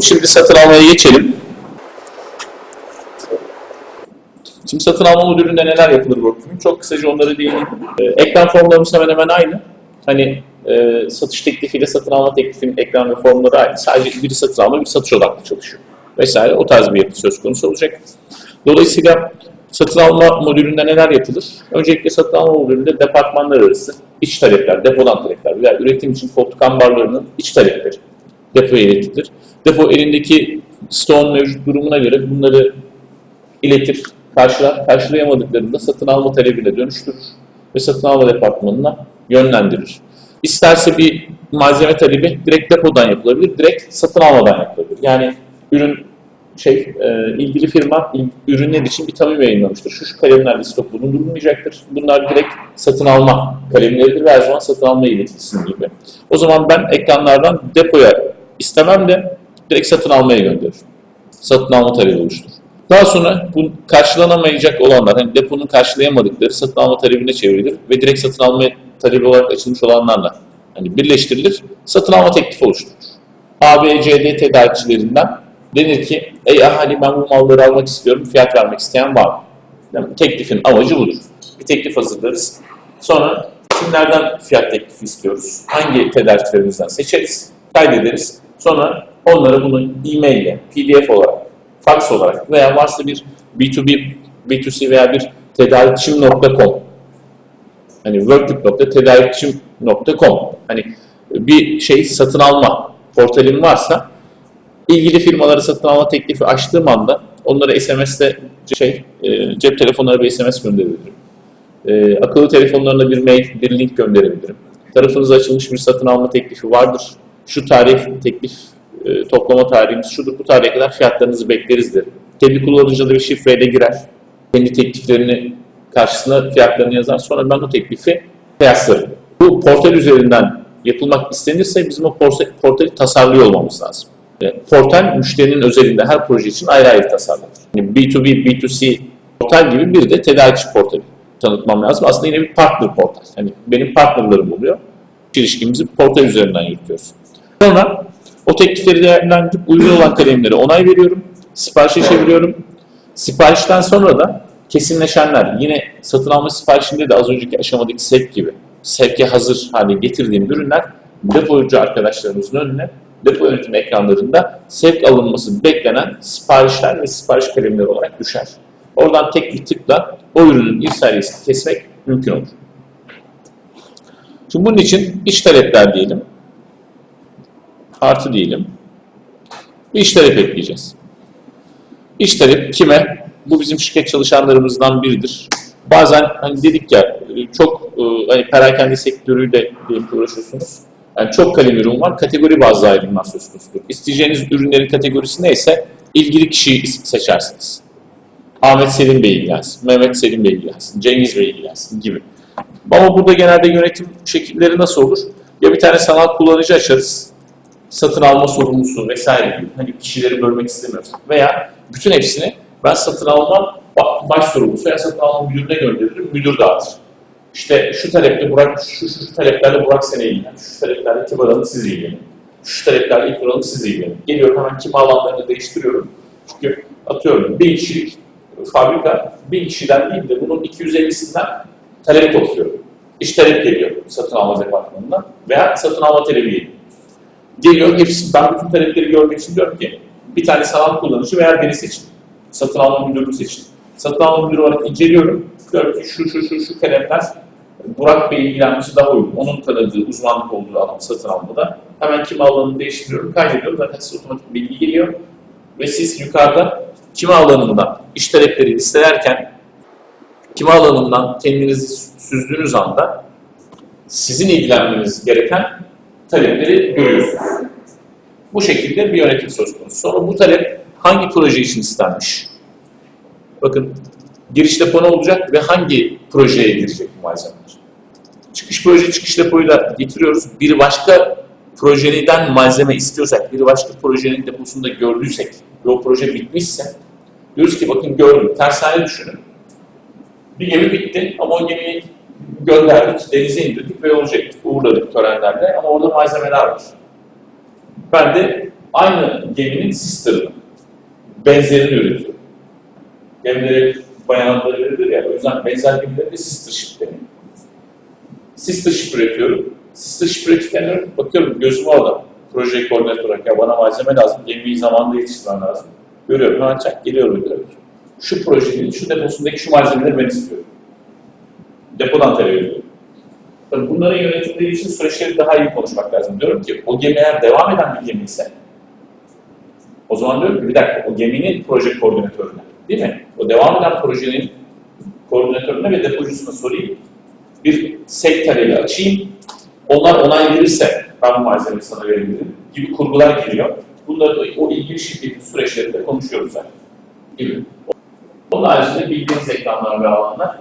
Şimdi satın almaya geçelim. Şimdi satın alma modülünde neler yapılır workflow'un? Çok kısaca onları değineyim. Ee, ekran formlarımız hemen hemen aynı. Hani e, satış teklifiyle satın alma teklifinin ekran ve formları aynı. Sadece biri satın alma, bir satış odaklı çalışıyor. Vesaire o tarz bir yapı söz konusu olacak. Dolayısıyla satın alma modülünde neler yapılır? Öncelikle satın alma modülünde departmanlar arası iç talepler, depodan talepler veya üretim için koltuk ambarlarının iç talepleri depoya iletilir. Depo elindeki stoğun mevcut durumuna göre bunları iletir, karşılar. Karşılayamadıklarında satın alma talebine dönüştürür ve satın alma departmanına yönlendirir. İsterse bir malzeme talebi direkt depodan yapılabilir, direkt satın almadan yapılabilir. Yani ürün şey e, ilgili firma ürünler için bir tanım yayınlamıştır. Şu şu kalemlerle stok bulundurulmayacaktır. Bunlar direkt satın alma kalemleridir ve her zaman satın alma iletilsin gibi. O zaman ben ekranlardan depoya istemem de direkt satın almaya gönderirim. Satın alma talebi oluşturur. Daha sonra bu karşılanamayacak olanlar, hani deponun karşılayamadıkları satın alma talebine çevrilir ve direkt satın alma talebi olarak açılmış olanlarla hani birleştirilir, satın alma teklifi oluşturur. A, B, C, D tedarikçilerinden denir ki, ey ahali ben bu malları almak istiyorum, fiyat vermek isteyen var mı? Yani teklifin amacı budur. Bir teklif hazırlarız. Sonra kimlerden fiyat teklifi istiyoruz? Hangi tedarikçilerimizden seçeriz, kaydederiz. Sonra onlara bunu e-mail ile, pdf olarak, fax olarak veya varsa bir B2B, B2C veya bir tedarikçim.com hani workbook.tedarikçim.com hani bir şey satın alma portalim varsa ilgili firmaları satın alma teklifi açtığım anda onlara SMS'te şey e, cep telefonlarına bir SMS gönderebilirim. E, akıllı telefonlarına bir mail, bir link gönderebilirim. Tarafınıza açılmış bir satın alma teklifi vardır. Şu tarih teklif e, toplama tarihimiz şudur. Bu tarihe kadar fiyatlarınızı bekleriz derim. Kendi kullanıcıda bir şifreyle girer. Kendi tekliflerini karşısına fiyatlarını yazar. Sonra ben o teklifi kıyaslarım. Bu portal üzerinden yapılmak istenirse bizim o portal, portali tasarlıyor olmamız lazım. E, Portal müşterinin özelinde her proje için ayrı ayrı tasarlanır. Yani B2B, B2C portal gibi bir de tedarikçi portali tanıtmam lazım. Aslında yine bir partner portal. Yani benim partnerlarım oluyor. İlişkimizi portal üzerinden yürütüyoruz. Sonra o teklifleri değerlendirip uygun olan kalemleri onay veriyorum. Siparişe çeviriyorum. Siparişten sonra da kesinleşenler yine satın alma siparişinde de az önceki aşamadaki sevk gibi sevke hazır hale getirdiğim ürünler depocu arkadaşlarımızın önüne depo yönetimi ekranlarında sevk alınması beklenen siparişler ve sipariş kalemleri olarak düşer. Oradan tek bir tıkla o ürünün irsaliyesini kesmek mümkün olur. Şimdi bunun için iç talepler diyelim. Artı diyelim. Bir iç talep ekleyeceğiz. İç talep kime? Bu bizim şirket çalışanlarımızdan biridir. Bazen hani dedik ya çok e, hani perakende sektörüyle uğraşıyorsunuz. Yani çok kalem ürün var. Kategori bazlı ayrımlar söz konusudur. İsteyeceğiniz ürünlerin kategorisi neyse ilgili kişiyi seçersiniz. Ahmet Selim Bey ilgilensin, Mehmet Selim Bey ilgilensin, Cengiz Bey ilgilensin gibi. Ama burada genelde yönetim şekilleri nasıl olur? Ya bir tane sanal kullanıcı açarız, satın alma sorumlusu vesaire gibi. Hani kişileri bölmek istemiyoruz. Veya bütün hepsini ben satın alma ba- baş sorumlusu veya satın alma müdürüne gönderirim, müdür dağıtır. İşte şu taleple Burak, şu, şu, şu taleplerle Burak sene ilgilen, şu taleplerle Kibar Hanım siz ilgilenin, şu taleplerle İlknur Hanım siz ilgilenin. Geliyorum hemen kim alanlarını değiştiriyorum. Çünkü atıyorum bir kişilik fabrika bir kişiden değil de bunun 250'sinden talep topluyor. İş talep geliyor satın alma departmanından veya satın alma talebi geliyor. Geliyor hepsi, ben bütün talepleri görmek için diyorum ki bir tane sanal kullanıcı veya beni seçin. Satın alma müdürünü seçin. Satın alma müdürü olarak inceliyorum. Diyorum ki şu şu şu şu kalemler Burak Bey ilgilenmesi daha uygun. Onun tanıdığı, uzmanlık olduğu alan satın almada. Hemen kim alanını değiştiriyorum, kaydediyorum. Zaten size otomatik bilgi geliyor. Ve siz yukarıda kime alanından iş talepleri listelerken kime alanından kendinizi süzdüğünüz anda sizin ilgilenmeniz gereken talepleri görüyorsunuz. Bu şekilde bir yönetim söz konusu. Sonra bu talep hangi proje için istenmiş? Bakın giriş depo ne olacak ve hangi projeye girecek bu malzemeler? Çıkış proje çıkış depoyu da getiriyoruz. Bir başka projeden malzeme istiyorsak, bir başka projenin deposunda gördüysek o proje bitmişse diyoruz ki bakın gördüm. Tersane düşünün. Bir gemi bitti ama o gemiyi gönderdik, denize indirdik ve yolcu ettik. Uğurladık törenlerle ama orada malzemeler var. Ben de aynı geminin sister'ını, benzerini üretiyor. Gemileri bayan adları verilir ya, o yüzden benzer gemilere de sister ship deniyor. Sister ship üretiyorum. Sister ship üretirken bakıyorum gözüm orada. Proje koordinatör ya bana malzeme lazım, gemiyi zamanında yetiştirmem lazım. Görüyorum, hemen çak geliyorum. Şu projenin, şu deposundaki şu malzemeleri ben istiyorum. Depodan talep ediyorum. Tabii bunların yönetimleri için süreçleri daha iyi konuşmak lazım. Diyorum ki o gemi eğer devam eden bir gemi ise o zaman diyorum ki bir dakika o geminin proje koordinatörüne değil mi? O devam eden projenin koordinatörüne ve depocusuna sorayım. Bir sek talebi açayım. Onlar onay verirse ben bu malzemeyi sana verebilirim gibi kurgular geliyor. Bunları da o ilgili şirketin süreçlerinde konuşuyoruz zaten. Gibi. Onun haricinde bildiğiniz ekranlar ve alanlar